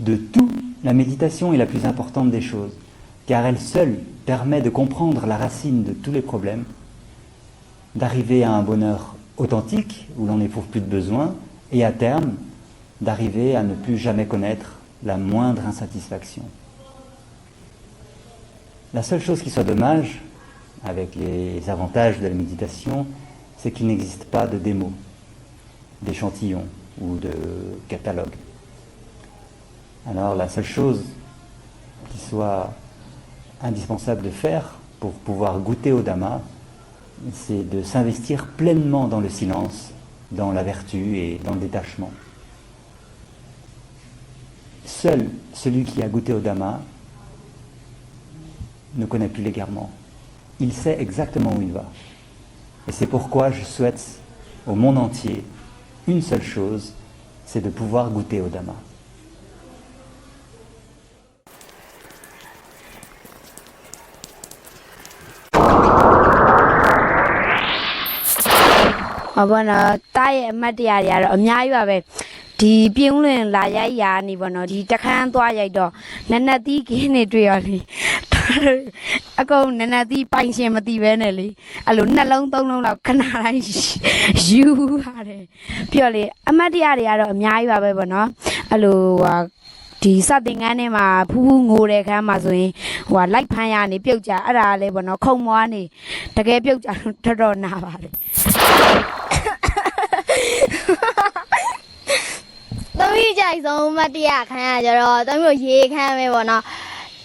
De tout, la méditation est la plus importante des choses, car elle seule permet de comprendre la racine de tous les problèmes, d'arriver à un bonheur authentique où l'on n'éprouve plus de besoin, et à terme, d'arriver à ne plus jamais connaître la moindre insatisfaction. La seule chose qui soit dommage avec les avantages de la méditation, c'est qu'il n'existe pas de démo, d'échantillon ou de catalogue. Alors la seule chose qui soit indispensable de faire pour pouvoir goûter au Dhamma, c'est de s'investir pleinement dans le silence, dans la vertu et dans le détachement. Seul celui qui a goûté au Dhamma ne connaît plus l'égarement. Il sait exactement où il va. Et c'est pourquoi je souhaite au monde entier une seule chose, c'est de pouvoir goûter au Dhamma. ဟောဘောနော်တားရဲ့အမတ်တရားတွေကတော့အများကြီးပါပဲဒီပြင်းလွင်လာရိုက်ရာနေဘောနော်ဒီတခန်းသွားရိုက်တော့နက်နက်သီးကင်းနေတွေ့ရလေအကုန်နက်နက်သီးပိုင်ရှင်မသိပဲနဲ့လေအဲ့လိုနှလုံးသုံးလုံးလောက်ခဏတိုင်းယူပါတယ်ပြီးတော့လေအမတ်တရားတွေကတော့အများကြီးပါပဲဘောနော်အဲ့လိုဟာဒီစတင်ငန်းထဲမှာဖူးဖူးငိုတဲ့ခန်းမှာဆိုရင်ဟိုဟာလိုက်ဖမ်းရနေပြုတ်ကြအဲ့ဒါလည်းဘောနော်ခုံမွားနေတကယ်ပြုတ်ကြတော့တော်တော်နာပါတယ် သမီးကြိုက်ဆုံးမတ်တရားခန်းကကြတော့သမီးတို့ရေခန်းပဲပေါ့နော်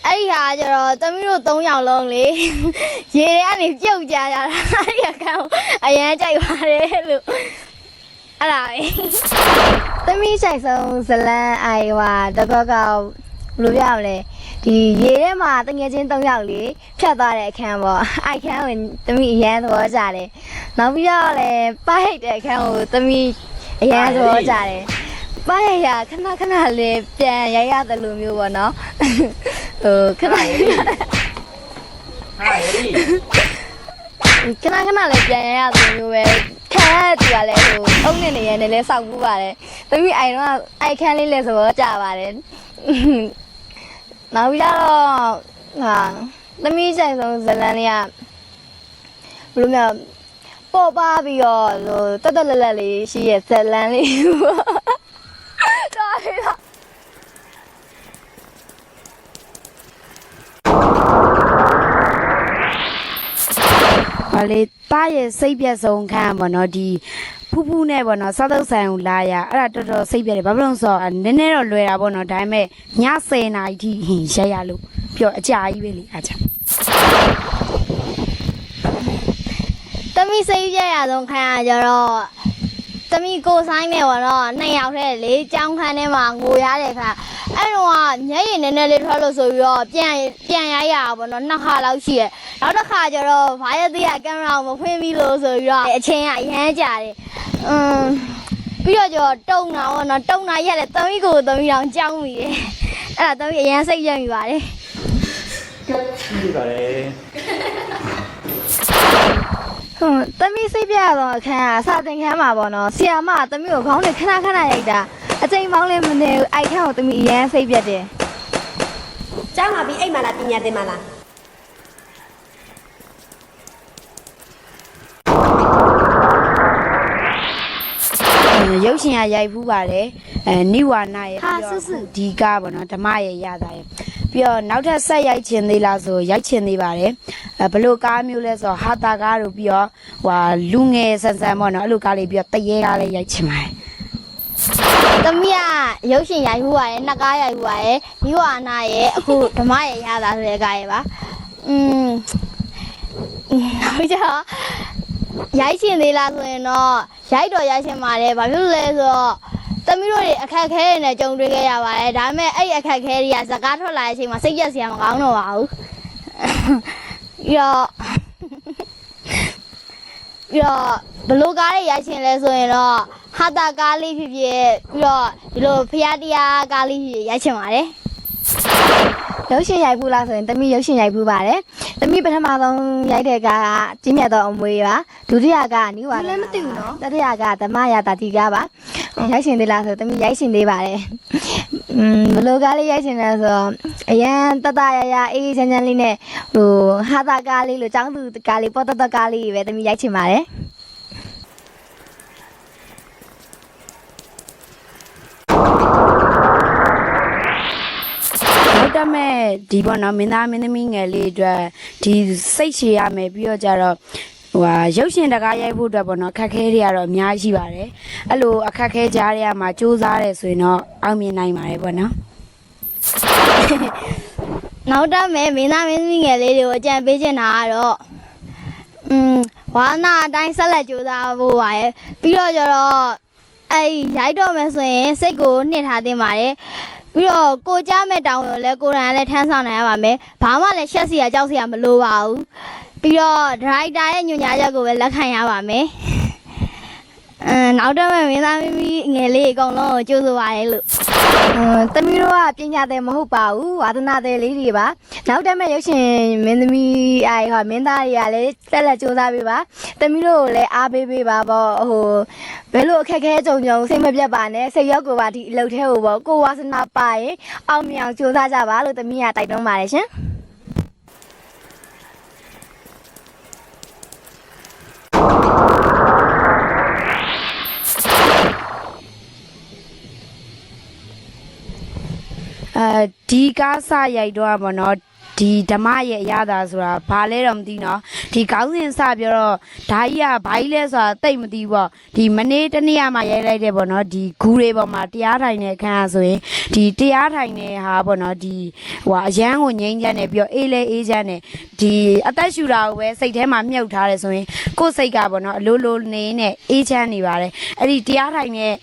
အဲ့ဒီဟာကြတော့သမီးတို့၃ယောက်လုံးလေရေထဲကနေပြုတ်ကြကြတာအဲ့ဒီအခန်းကိုအရန်ကြိုက်ပါတယ်လို့အဲ့ဒါပဲသမီးကြိုက်ဆုံးဇလန်းအိုင်ဟွာတကောကောက်ဘယ်လိုပြောရမလဲဒီရေထဲမှာတငယ်ချင်း၃ယောက်လေဖြတ်သွားတဲ့အခန်းပေါ့အိုက်ခန်းကိုသမီးအရန်သဘောကျတယ်နောက်ပြီးတော့လည်းပါဟိတ်တဲ့အခန်းကိုသမီးအရန်သဘောကျတယ် ပါရရခဏခဏလေးပြန်ရရတယ်လို့မျိုးပေါ့နော်ဟိုခဏခဏခဏလေးပြန်ရရတယ်မျိုးပဲခံရတူကလည်းဟိုအုံနဲ့နေရနေလဲစောက်ဘူးပါတယ်တမီးအိုင်တော့အိုက်ခန်းလေးလဲသဘောကျပါတယ်နောက်ပြီးတော့ဟာတမီးဆိုင်ဆုံးဇလန်လေးကဘယ်လိုမျိုးပေါ်ပါပြီးတော့ဟိုတက်တက်လက်လက်လေးရှိရဲ့ဇလန်လေးပေါ့ တော်ပြီလား ဟော လေတားရဲ့စိတ်ပြက်ဆုံးခန်းပေါ့နော်ဒီဖူးဖူးနဲ့ပေါ့နော်စားတော့ဆိုင်ကိုလာရအဲ့ဒါတော်တော်စိတ်ပြက်တယ်ဘာဖြစ်လို့လဲဆိုတော့နည်းနည်းတော့လွယ်တာပေါ့နော်ဒါပေမဲ့ည10နာရီထိဟင်ရက်ရလို့ပြောအကြာကြီးပဲလေအားချာတမီစိတ်ပြရဆုံးခံရကြတော့တမီကိုဆိုင်နေပါတော့နှစ်ယောက်တည်းလေကြောင်းခန်းထဲမှာငိုရတဲ့ခါ အဲ့တော့ကမျက်ရည်နည်းနည်းလေးထွက်လို့ဆိုပြီးတော့ပြန်ပြန်ရရပါတော့နှစ်ခါလောက်ရှိရနောက်တစ်ခါကျတော့ဘာရသေးရကင်မရာကိုမဖွင့်ပြီးလို့ဆိုပြီးတော့အချင်းကအရမ်းကြတယ်อืมပြီးတော့ကျတော့တုံတာပေါ့နော်တုံတာရက်လေတမီကိုတမီတောင်ကြောင်းမိတယ်အဲ့ဒါတမီအရန်စိတ်ရမိပါတယ်ဟွန်းတမီးစိတ်ပြရတော့အခန်းကစာသင်ခန်းမှာပေါ့နော်ဆီယာမကတမီးကိုခေါင်းနဲ့ခဏခဏရိုက်တာ အချိန်ပေါင်းလည်းမနေဘူးအိုက်ခန်းကိုတမီးအရန်စိတ်ပြတ်တယ်ကျောင်းလာပြီးအိမ်မှာလားပညာသင်မှာလားအဲရုပ်ရှင်ကရိုက်ဖူးပါတယ်အဲနိဝါနရဲ့ဟာပြီးဆွတော့တ်ဆွတ်ဒီကားပေါ့နော်ဓမ္မရဲ့ရတာရဲ့ပြီးတော့နောက်ထပ်ဆက်ရိုက်ချင်သေးလားဆိုရိုက်ချင်သေးပါတယ်အဲဘလို့ကားမျိုးလဲဆိုတော့ဟာတာကားတို့ပြီးတော့ဟွာလူငယ်ဆန်ဆန်ပေါ့နော်အဲ့လိုကားလေးပြီးတော့တရေကားလေးရိုက်ချင်ပါတယ် တမီးကရုပ်ရှင်ရိုက်ဖူးပါတယ်နှစ်ကားရိုက်ဖူးပါတယ်ဒီဝါနာရဲ့အခုဓမ္မရဲ့ရတာဆိုတဲ့ကားရဲ့ပါอืมနောက်ကြတော့ရိုက်ချင်သေးလားဆိုရင်တော့ရိုက်တော့ရိုက်ချင်ပါတယ်ဘာဖြစ်လို့လဲဆိုတော့တမီးတို့တွေအခက်အခဲတွေနဲ့ကြုံတွေ့ခဲ့ရပါတယ်ဒါပေမဲ့အဲ့ဒီအခက်အခဲတွေကစကားထွက်လာတဲ့အချိန်မှာစိတ်ကြက်စရာမကောင်းတော့ပါဘူးပြီးတော့ ပြီးတော့ဘလို့ကားတွေရိုက်ချင်လဲဆိုရင်တော့ဟာတာကားလေးဖြစ်ဖြစ်ပြီးတော့ဒီလိုဖျားတရားကားလေးဖြစ်ဖြစ်ရိုက်ချင်ပါတယ်ရုပ်ရှင်ရိုက်ဘူးလားဆိုရင်တမီးရုပ်ရှင်ရိုက်ဘူးပါတယ်တမီးပထမဆုံးရိုက်တဲ့ကားကကျင်းမြတ်သောအမွေပါဒုတိယကနီးဝါလည်းမသိဘူးနော်တတိယကဓမ္မရာတာတိကားပါရိုက်ရှင်သေးလားဆိုတမီးရိုက်ရှင်သေးပါတယ် อืมဘယ်လိုကားလေးရိုက်ချင်လဲဆိုတော့အရန်တတရရအေးအေးချမ်းချမ်းလေးနဲ့ဟိုဟာတာကားလေးလို့ចောင်းသူကားလေးပေါ်တတကားလေးပဲသမီးရိုက်ချင်ပါတယ် နောက်တက်မဲ့ဒီပေါ့နော်မင်းသားမင်းသမီးငယ်လေးအတွက်ဒီစိတ်ရှည်ရမယ်ပြီးတော့ကြတော့ ဟိုဟာရုပ်ရှင်တကားရိုက်ဖို့အတွက်ပေါ့နော်အခက်အခဲတွေကတော့အများကြီးရှိပါတယ်အဲ့လိုအခက်အခဲကြားတွေကမှစူးစမ်းရဲဆိုရင်တော့အောင်မြင်နိုင်ပါတယ်ပေါ့နော်နောက်တက်မဲ့မင်းသားမင်းသမီးငယ်လေးတွေကိုအကြံပေးချင်တာကတော့อืมဝါနာအတိုင်းဆက်လက်ကြိုးစားဖို့ပါရဲ့ပြီးတော့ကျတော့အဲ့ဒီရိုက်တော့မယ်ဆိုရင်စိတ်ကိုနှိမ့်ထားသင့်ပါတယ်ပြီးတော့ကိုကြားမဲ့တောင်းကိုလည်းကိုယ်တိုင်လည်းထမ်းဆောင်နိုင်ရပါမယ်ဘာမှလည်းရှက်စီရကြောက်စီရမလိုပါဘူး ပြီးတော့ဒရိုက်တာရဲ့ညွှန်ကြားချက်ကိုပဲလက်ခံရပါမယ်အမ်နောက်တော့မဲ့မင်းသားမင်းသမီးငယ်လေးအကုန်လုံးကိုကြိုးစားပါရဲ့လို့အမ်တမီးတို့ကပညာသည်မဟုတ်ပါဘူးဝါသနာသည်လေးတွေပါနောက်တက်မဲ့ရုပ်ရှင်မင်းသမီးအိုင်ဟာမင်းသားတွေကလည်းတက်လက်စူးစမ်းပေးပါတမီးတို့ကိုလည်းအားပေးပေးပါပေါ့ဟိုဘယ်လိုအခက်ခဲကြုံကြုံစိတ်မပြတ်ပါနဲ့စိတ်ရောက်ကိုပါဒီအလုပ်ထဲကိုပေါ့ကိုဝါသနာပါရင်အောင်မြင်အောင်စူးစမ်းကြပါလို့တမီးကတိုက်တွန်းပါတယ်ရှင် အဲဒီကားစရိုက်တော့ပေါ့နော်ဒီဓမ္မရဲ့အရသာဆိုတာဘာလဲတော့မသိနော်ဒီကောင်းစဉ်စပြောတော့ဓာကြီးကဘာကြီးလဲဆိုတာတိတ်မသိဘူးပေါ့ဒီမနေ့တနေ့မှရိုက်လိုက်တဲ့ပေါ့နော်ဒီဂူတွေပေါ်မှာတရားထိုင်တဲ့အခန်းအဆိုရင်ဒီတရားထိုင်တဲ့ဟာပေါ့နော်ဒီဟိုအရန်ကိုငိမ့်ချမ်းနေပြီးတော့အေးလဲအေးချမ်းနေဒီအသက်ရှူတာကိုပဲစိတ်ထဲမှာမြုပ်ထားတယ်ဆိုရင်ကိုယ်စိတ်ကပေါ့နော်အလိုလိုနေနေအေးချမ်းနေပါတယ်အဲ့ဒီတရားထိုင်တဲ့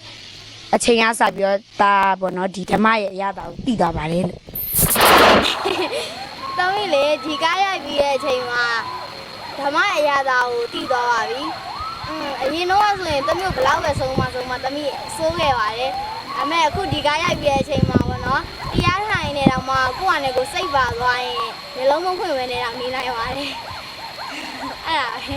အချိန်ကစပြီးတော့ဒါပေါ့နော်ဒီဓမ္မရဲ့အရသာကိုသိသွားပါတယ်လို့တမီးလေဒီကားရိုက်ပြီးတဲ့အချိန်မှာဓမ္မအရာသာကိုတည်သွားပါပြီอืมအရင်တော့ဆိုရင်တမီးကိုဘလောက်ပဲဆုံးမဆုံးမတမီးစိုးခဲ့ပါတယ်အမေအခုဒီကားရိုက်ပြီးတဲ့အချိန်မှာပေါ့နော်တရားထိုင်နေတော့မှကိုယ့်အနေကိုစိတ်ပါသွားရင်မျိုးလုံးမဖွင့်ဝဲနေတော့နေနိုင်ပါတယ်အဲ့ဒါပဲ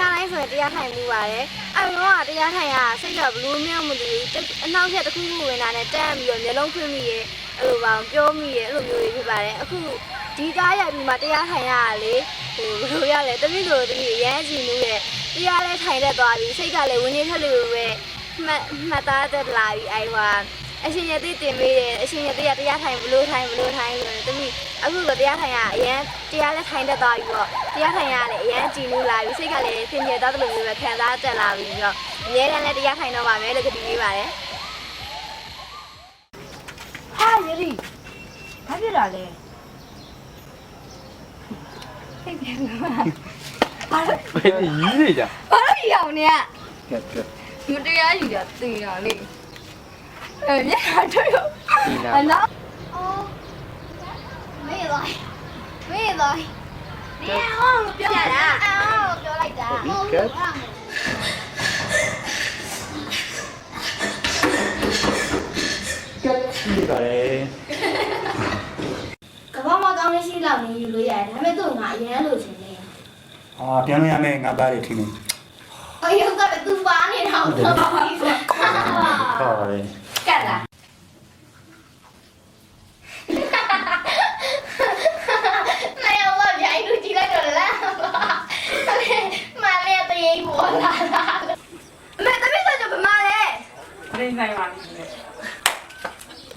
တမီးခါတိုင်းဆိုရင်တရားထိုင်မှုပါတယ်အဲ့တော့ကတရားထိုင်ရစိတ်ကဘလူးမြောက်မလို့အနောက်ချက်တစ်ခုခုဝင်တာနဲ့တန်းပြီးတော့မျိုးလုံးဖွင့်မိရဲ့အဲ့လိုပါပြောမိရဲ့အဲ့လိုမျိုးတွေဖြစ်ပါတယ်အခုဒီကားရိုက်ပြီးမှတရားထိုင်ရတာလေဟိုဘယ်လိုရလဲတမိလိုတမိရမ်းကြည့်နူးရဲ့တရားလဲထိုင်ရက်သွားပြီစိတ်ကလည်းဝင်းနေထက်လို့ပဲမှတ်မှတ်သားသက်လာပြီအဲ့ဟွာ အရှင်ရသေးတင်ပေးတယ်အရှင်ရသေးကတရားထိုင်ဘလို့ထိုင်ဘလို့ထိုင်ဆိုတော့တမီးအခုကတရားထိုင်ကအရန်တရားလည်းထိုင်တတ်သွားပြီပေါ့တရားထိုင်ရလည်းအရန်ကြည်နူးလာပြီစိတ်ကလည်းသင်ကျသွားတယ်လို့မျိုးပဲခံစားတက်လာပြီပြီးတော့အများတန်းလည်းတရားထိုင်တော့ပါမယ်လို့ကတိပေးပါတယ်ဟာယရီဘာဖြစ်လာလဲဖိတ်ပြန်လာဘာလို့ဘယ်ကြီးနေကြဘာလို့ရောင်နေရကဲကဲဒီတရားယူရတင်ရလေ အဲညတော့ရဒီနာအနော်အော်မေးလိုက်မေးလိုက်နေဟောပြောတာအော်ပြောလိုက်တာဟုတ်ပြီကဲကတ်ဒီပါလေကဘာမကောင်းလေးရှိလောက်နေယူလို့ရတယ်ဒါပေမဲ့သူ့ငါအရင်လို့ရှင်နေအာပြန်လို့ရမယ်ငါပါလေထင်နေအယုတ်ကလည်းသူပါနေတာဟုတ်ပါဘူးဟောလေ ကတ်လားမယောမပြိုင်လူကြည့်လိုက်တော့လားမလေးတရေပေါ်လာတာအမေတမီးဆိုကြဗမာလေနေနိုင်ပါလိမ့်မယ်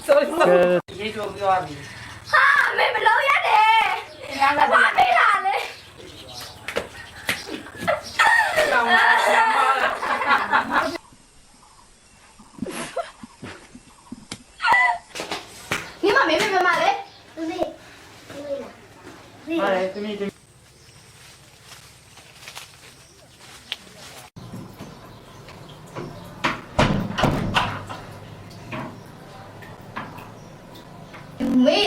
ဆိုလို့ရေကြုံပြောပြီ हेबे We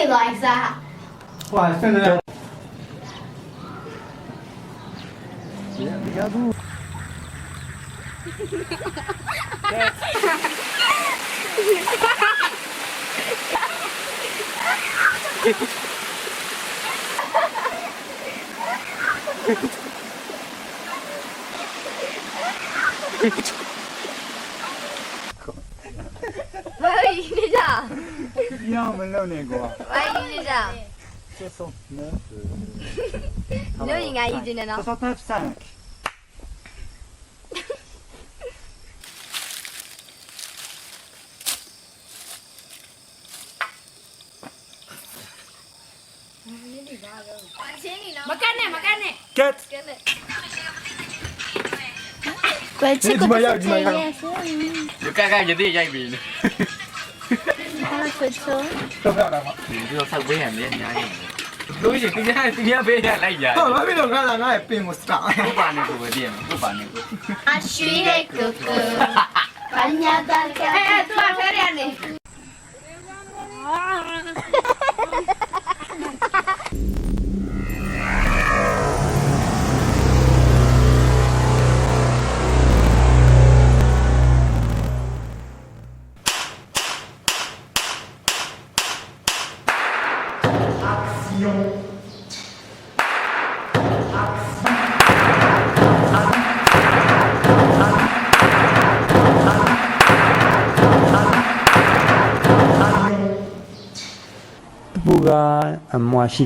like that. Why, send it out. Yeah, we got ဘာကြီးနေကြ။ပြောင်းမလုပ်နဲ့ကွာဘာကြီးနေကြ69။ညငါကြီးတင်နေနော် 65 Makarne, makarne. Get. Bence kutu kutuya Kakak jadi jai bin. Tôi sao với hàm lên nhai. Tôi chỉ tính hai tính hai bên là lại giải. Thôi nói biết được là nó là pin một sạc. Cô bạn này của điện, cô bạn này. À suy đây cực. Bạn nhà ta. Ê, tôi ăn cái này.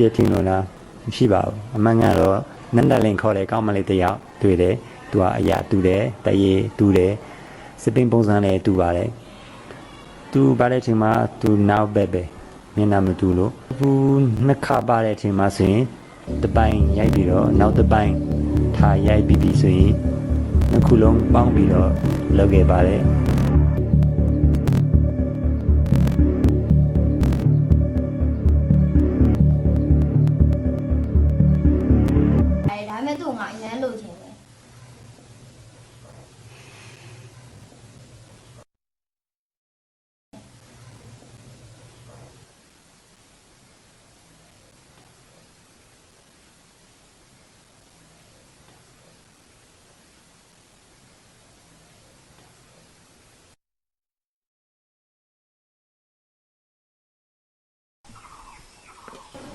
ယ်ထင်လို့လားမရှိပါဘူးအမှန်ကတော့နန္ဒလင်ခေါ်တယ်ကောင်းမလေးတစ်ယောက်တွေ့တယ်သူကအရာတူတယ်တရေတူတယ်စပင်းပုံစံလည်းတူပါတယ်သူပါတဲ့အချိန်မှာသူနောက်ပဲပဲ မျက်နှာမတူလို့ဘူးနှစ်ခါပါတဲ့အချိန်မှာဆိုရင်တစ်ပိုင်းရိုက်ပြီးတော့နောက်တစ်ပိုင်းထားရိုက်ပြီးပြီဆိုရင်နှစ်ခုလုံးပေါင်းပြီးတော့လုပ်ခဲ့ပါတယ်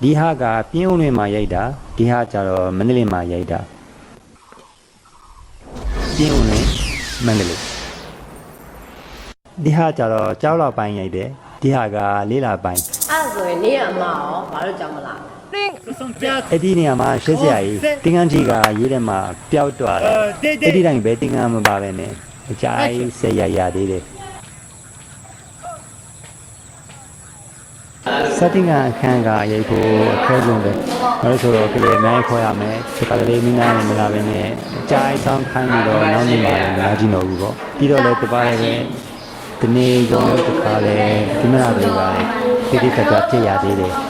ဒီဟာကပြင်းဦးလွင်မှာရိုက်တာဒီဟာကျတော့မန္တလေးမှာရိုက်တာပြင်းဦးလွင်မန္တလေးဒီဟာကျတော့ကြောက်လောက်ပိုင်းရိုက်တယ်ဒီဟာကလေးလာပိုင်းအဲ့ဒါဆိုရင်နေရအမရောဘာလို့ကြောက်မလားအဲ့ဒီနေရာမှာရှက်စရာကြီးတင်ကန်းကြီးကရေးထဲမှာပျောက်သွားတယ်အဲ့ဒီတိုင်းပဲတင်ကန်းမပါပဲနဲ့အကြိုက်ဆက်ရရသေးတယ် setting ကအခန်းကရိုက်ဖို့အခက်ဆုံးပဲ။ဒါလို့ဆိုတော့ကလေးအများကြီးခေါ်ရမယ်။ဒီကလေးမိနာနဲ့မလာဘဲနဲ့အကြိုက်ဆောင်ခိုင်းပြီးတော့နောက်နေ့မှလည်းမလာကြည့်တော့ဘူးပေါ့။ပြီးတော့လည်းတပါးလည်းပဲဒီနေ့ရောတစ်ခါလဲဒီမနာတွေကလည်းတိတိကျကျဖြစ်ရသေးတယ်။